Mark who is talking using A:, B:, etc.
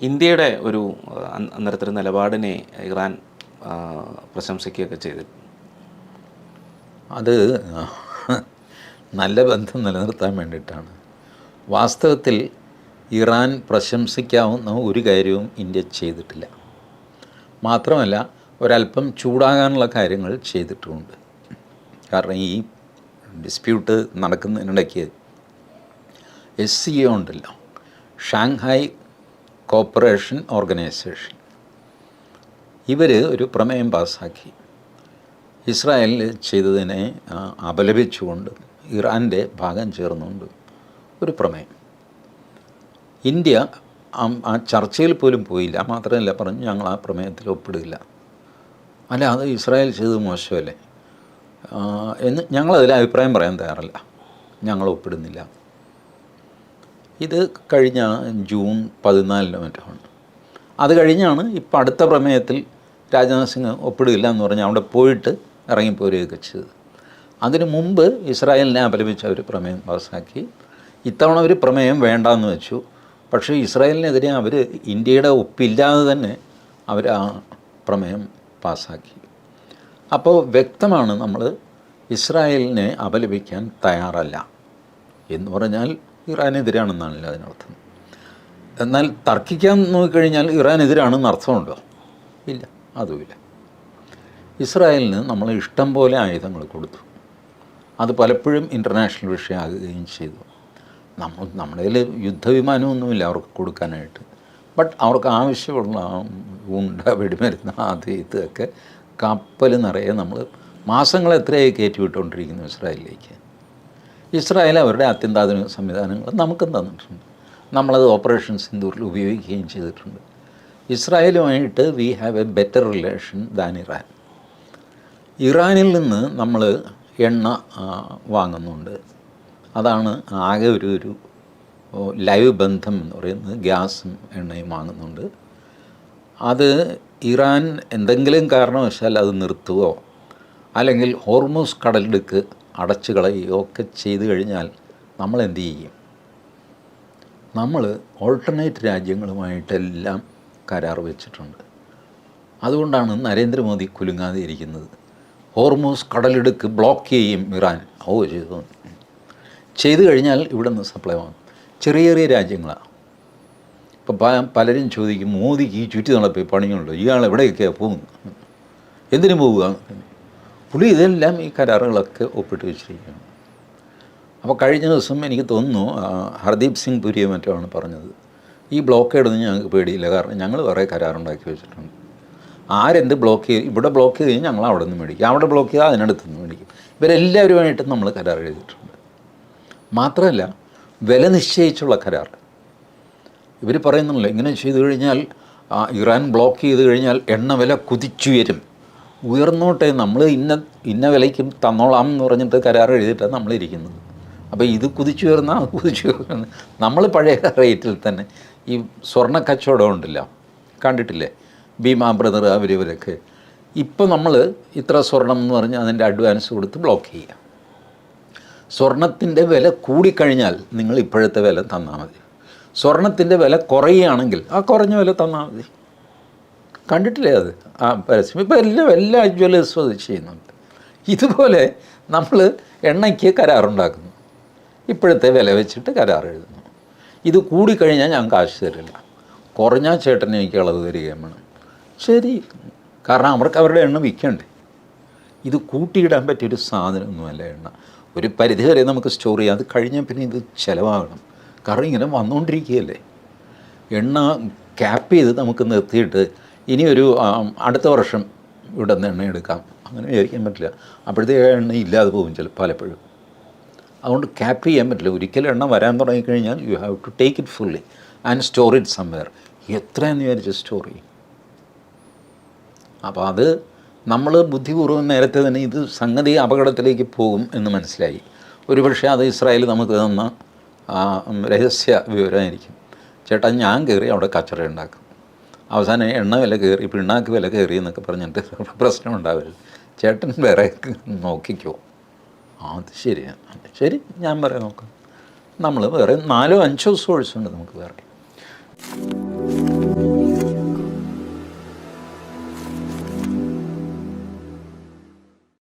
A: ഇന്ത്യയുടെ ഒരു അ- അന്നേരത്തൊരു നിലപാടിനെ ഇറാൻ പ്രശംസിക്കുകയൊക്കെ ചെയ്തു.
B: അത് നല്ല ബന്ധം നിലനിർത്താൻ വേണ്ടിയിട്ടാണ്. വാസ്തവത്തിൽ ഇറാൻ പ്രശംസിക്കാവുന്ന ഒരു കാര്യവും ഇന്ത്യ ചെയ്തിട്ടില്ല. മാത്രമല്ല ഒരല്പം ചൂടാകാനുള്ള കാര്യങ്ങൾ ചെയ്തിട്ടുമുണ്ട്. കാരണം ഈ ഡിസ്പ്യൂട്ട് നടക്കുന്നതിനിടയ്ക്ക് എസ് സി ഒ ഉണ്ടല്ലോ. Shanghai cooperation organisation. ഇവർ ഒരു പ്രമേയം പാസ്സാക്കി ഇസ്രായേലിൽ ചെയ്തതിനെ അപലപിച്ചുകൊണ്ട് ഇറാന്റെ ഭാഗം ചേർന്നുകൊണ്ട് ഒരു പ്രമേയം. ഇന്ത്യ ആ- ചർച്ചയിൽ പോലും പോയില്ല. മാത്രമല്ല പറഞ്ഞു ഞങ്ങൾ ആ പ്രമേയത്തിൽ ഒപ്പിടില്ല. അല്ല അത് ഇസ്രായേൽ ചെയ്തത് മോശമല്ലേ? എന്ന് ഞങ്ങളതിൽ അഭിപ്രായം പറയാൻ തയ്യാറല്ല. ഞങ്ങൾ ഒപ്പിടുന്നില്ല. ഇത് കഴിഞ്ഞ ജൂൺ പതിനാലിന് മറ്റുമാണ് അത് കഴിഞ്ഞാണ് ഇപ്പം അടുത്ത പ്രമേയത്തിൽ രാജ്നാഥ് സിംഗ് ഒപ്പിടില്ല എന്ന് പറഞ്ഞ് അവിടെ പോയിട്ട് ഇറങ്ങിപ്പോരുകയൊക്കെ ചെയ്തത്. അതിനു മുമ്പ് ഇസ്രായേലിനെ അപലപിച്ച ഒരു പ്രമേയം പാസ്സാക്കി ഇത്തവണ ഒരു പ്രമേയം വേണ്ടാന്ന് വെച്ചു. പക്ഷേ ഇസ്രായേലിനെതിരെ അവർ ഇന്ത്യയുടെ ഒപ്പില്ലാതെ തന്നെ അവർ ആ പ്രമേയം പാസ്സാക്കി അപ്പോൾ വ്യക്തമാണ് നമ്മൾ ഇസ്രായേലിനെ അപലപിക്കാൻ തയ്യാറല്ല എന്ന് പറഞ്ഞാൽ ഇറാനെതിരാണെന്നാണല്ലോ അതിനർത്ഥം. എന്നാൽ തർക്കിക്കാൻ നോക്കിക്കഴിഞ്ഞാൽ ഇറാനെതിരാണെന്ന് അർത്ഥമുണ്ടോ? ഇല്ല അതുമില്ല. ഇസ്രായേലിന് നമ്മൾ ഇഷ്ടം പോലെ ആയുധങ്ങൾ കൊടുത്തു. അത് പലപ്പോഴും ഇന്റർനാഷണൽ വിഷയമാകുകയും ചെയ്തു. നമ്മൾ നമ്മുടെ കയ്യിൽ യുദ്ധവിമാനമൊന്നുമില്ല അവർക്ക് കൊടുക്കാനായിട്ട്. ബട്ട് അവർക്ക് ആവശ്യമുള്ള ഉണ്ട വെടിമരുന്ന് അത് ഇതൊക്കെ കപ്പൽ നിറയെ നമ്മൾ മാസങ്ങൾ എത്രയായി കയറ്റി വിട്ടുകൊണ്ടിരിക്കുന്നു ഇസ്രായേലിലേക്ക്. ഇസ്രായേൽ അവരുടെ അത്യന്താധുനിക സംവിധാനങ്ങൾ നമുക്കും തന്നിട്ടുണ്ട്. നമ്മളത് ഓപ്പറേഷൻ സിന്ദൂറിൽ ഉപയോഗിക്കുകയും ചെയ്തിട്ടുണ്ട്. ഇസ്രായേലുമായിട്ട് we have a better relation than Iran ഇറാനിൽ നിന്ന് നമ്മൾ എണ്ണ വാങ്ങുന്നുണ്ട്. അതാണ് ആകെ ഒരു ഒരു ലൈവ് ബന്ധം എന്ന് പറയുന്നത്. ഗ്യാസും എണ്ണയും വാങ്ങുന്നുണ്ട്. അത് ഇറാൻ എന്തെങ്കിലും കാരണവശാൽ അത് നിർത്തുകയോ അല്ലെങ്കിൽ ഹോർമോസ് കടലിടുക്ക് അടച്ചു കളയുകയോ ഒക്കെ ചെയ്തു കഴിഞ്ഞാൽ നമ്മൾ എന്തു ചെയ്യും? നമ്മൾ ഓൾട്ടർനേറ്റ് രാജ്യങ്ങളുമായിട്ടെല്ലാം കരാർ വെച്ചിട്ടുണ്ട്. അതുകൊണ്ടാണ് നരേന്ദ്രമോദി കുലുങ്ങാതെ ഇരിക്കുന്നത്. ഹോർമോസ് കടലിടുക്ക് ബ്ലോക്ക് ചെയ്യും ഇറാൻ. ഓ ചെയ്തു. ചെയ്തു കഴിഞ്ഞാൽ ഇവിടെ നിന്ന് സപ്ലൈ വാങ്ങും. ചെറിയ ചെറിയ രാജ്യങ്ങളാണ് ഇപ്പം പലരും ചോദിക്കും മോദിക്ക് ഈ ചുറ്റി നടപ്പി പണിയുണ്ടോ? ഇയാൾ എവിടെയൊക്കെയാണ് പോകുന്നത്? എന്തിനു പോവുക? പുള്ളി ഇതെല്ലാം ഈ കരാറുകളൊക്കെ ഒപ്പിട്ട് വെച്ചിരിക്കുകയാണ്. അപ്പോൾ കഴിഞ്ഞ ദിവസം എനിക്ക് തോന്നുന്നു ഹർദീപ് സിംഗ് പുരിയെ മറ്റുമാണ് പറഞ്ഞത്. ഈ ബ്ലോക്കേഡൊന്നും ഞങ്ങൾക്ക് പേടിയില്ല. കാരണം ഞങ്ങൾ കുറേ കരാറുണ്ടാക്കി വെച്ചിട്ടുണ്ട്. ആരെന്ത് ബ്ലോക്ക് ചെയ്യും ഇവിടെ ബ്ലോക്ക് ചെയ്ത് കഴിഞ്ഞാൽ ഞങ്ങൾ അവിടെ നിന്ന് മേടിക്കും. അവിടെ ബ്ലോക്ക് ചെയ്താൽ അതിനടുത്ത് നിന്ന് മേടിക്കും. ഇവരെല്ലാവരുമായിട്ടും നമ്മൾ കരാർ എഴുതിയിട്ടുണ്ട്. മാത്രമല്ല വില നിശ്ചയിച്ചുള്ള കരാർ ഇവർ പറയുന്നുണ്ടല്ലോ ഇങ്ങനെ ചെയ്തു കഴിഞ്ഞാൽ ഇറാൻ ബ്ലോക്ക് ചെയ്ത് കഴിഞ്ഞാൽ എണ്ണ വില കുതിച്ചുയരും. ഉയർന്നോട്ടെ നമ്മൾ ഇന്ന ഇന്ന വിലയ്ക്ക് തന്നോളാം എന്ന് പറഞ്ഞിട്ട് കരാർ എഴുതിയിട്ടാണ് നമ്മളിരിക്കുന്നത് അപ്പോൾ ഇത് കുതിച്ചുയർന്ന അത് കുതിച്ചുയർന്ന നമ്മൾ പഴയ റേറ്റിൽ തന്നെ ഈ സ്വർണ കച്ചവടം ഉണ്ടല്ലോ കണ്ടിട്ടില്ലേ? ഭീമാ ബ്രദർ അവർ ഇവരൊക്കെ. ഇപ്പോൾ നമ്മൾ ഇത്ര സ്വർണം എന്ന് പറഞ്ഞ് അതിന്റെ അഡ്വാൻസ് കൊടുത്ത് ബ്ലോക്ക് ചെയ്യുക സ്വർണത്തിന്റെ വില കൂടിക്കഴിഞ്ഞാൽ നിങ്ങൾ ഇപ്പോഴത്തെ വില തന്നാൽ മതി. സ്വർണത്തിന്റെ വില കുറയുകയാണെങ്കിൽ ആ കുറഞ്ഞ വില തന്നാൽ മതി. കണ്ടിട്ടില്ലേ അത്? ആ പരസ്യം. ഇപ്പോൾ എല്ലാം എല്ലാ ജ്വല്ലേഴ്സും അത് ചെയ്യുന്നുണ്ട്. ഇതുപോലെ നമ്മൾ എണ്ണയ്ക്ക് കരാറുണ്ടാക്കുന്നു. ഇപ്പോഴത്തെ വില വെച്ചിട്ട് കരാർ എഴുതുന്നു. ഇത് കൂടിക്കഴിഞ്ഞാൽ ഞാൻ കാശ് തരില്ല. കുറഞ്ഞാൽ ചേട്ടൻ എനിക്ക് ഇളവ് തരികയും വേണം. ശരി. കാരണം അവർക്ക് അവരുടെ എണ്ണ വിൽക്കണ്ടേ? ഇത് കൂട്ടിയിടാൻ പറ്റിയൊരു സാധനമൊന്നുമല്ല എണ്ണ. ഒരു പരിധി വരെ നമുക്ക് സ്റ്റോർ ചെയ്യാം. അത് കഴിഞ്ഞാൽ പിന്നെ ഇത് ചിലവാകണം. കാരണം ഇങ്ങനെ വന്നുകൊണ്ടിരിക്കുകയല്ലേ എണ്ണ ക്യാപ്പ് ചെയ്ത് നമുക്ക് നിർത്തിയിട്ട് ഇനി ഒരു അടുത്ത വർഷം ഇവിടെ നിന്ന് എണ്ണ എടുക്കാം. അങ്ങനെ വിചാരിക്കാൻ പറ്റില്ല. അപ്പോഴത്തേക്ക് എണ്ണ ഇല്ലാതെ പോകും ചില പലപ്പോഴും. അതുകൊണ്ട് ക്യാപ്പ് ചെയ്യാൻ പറ്റില്ല. ഒരിക്കലും എണ്ണ വരാൻ തുടങ്ങിക്കഴിഞ്ഞാൽ you have to take it fully and store it somewhere എത്രയെന്ന് വിചാരിച്ച് സ്റ്റോർ ചെയ്യും? അപ്പോൾ അത് നമ്മൾ ബുദ്ധിപൂർവം നേരത്തെ തന്നെ ഇത് സംഗതി അപകടത്തിലേക്ക് പോകും എന്ന് മനസ്സിലായി. ഒരുപക്ഷെ അത് ഇസ്രായേൽ നമുക്ക് തന്ന രഹസ്യ വിവരമായിരിക്കും. ചേട്ടാ ഞാൻ കയറി അവിടെ കച്ചറ ഉണ്ടാക്കും. അവസാനം എണ്ണ വില കയറി പിണ്ണാക്ക് വില കയറി എന്നൊക്കെ പറഞ്ഞിട്ട് പ്രശ്നം ഉണ്ടാവരുത്. ചേട്ടൻ വേറെ നോക്കിക്കോ. അത് ശരിയാണ് ശരി ഞാൻ പറയാം നോക്കാം. നമ്മൾ വേറെ നാലോ അഞ്ചോ ദിവസം ഉണ്ട് നമുക്ക് വേറെ.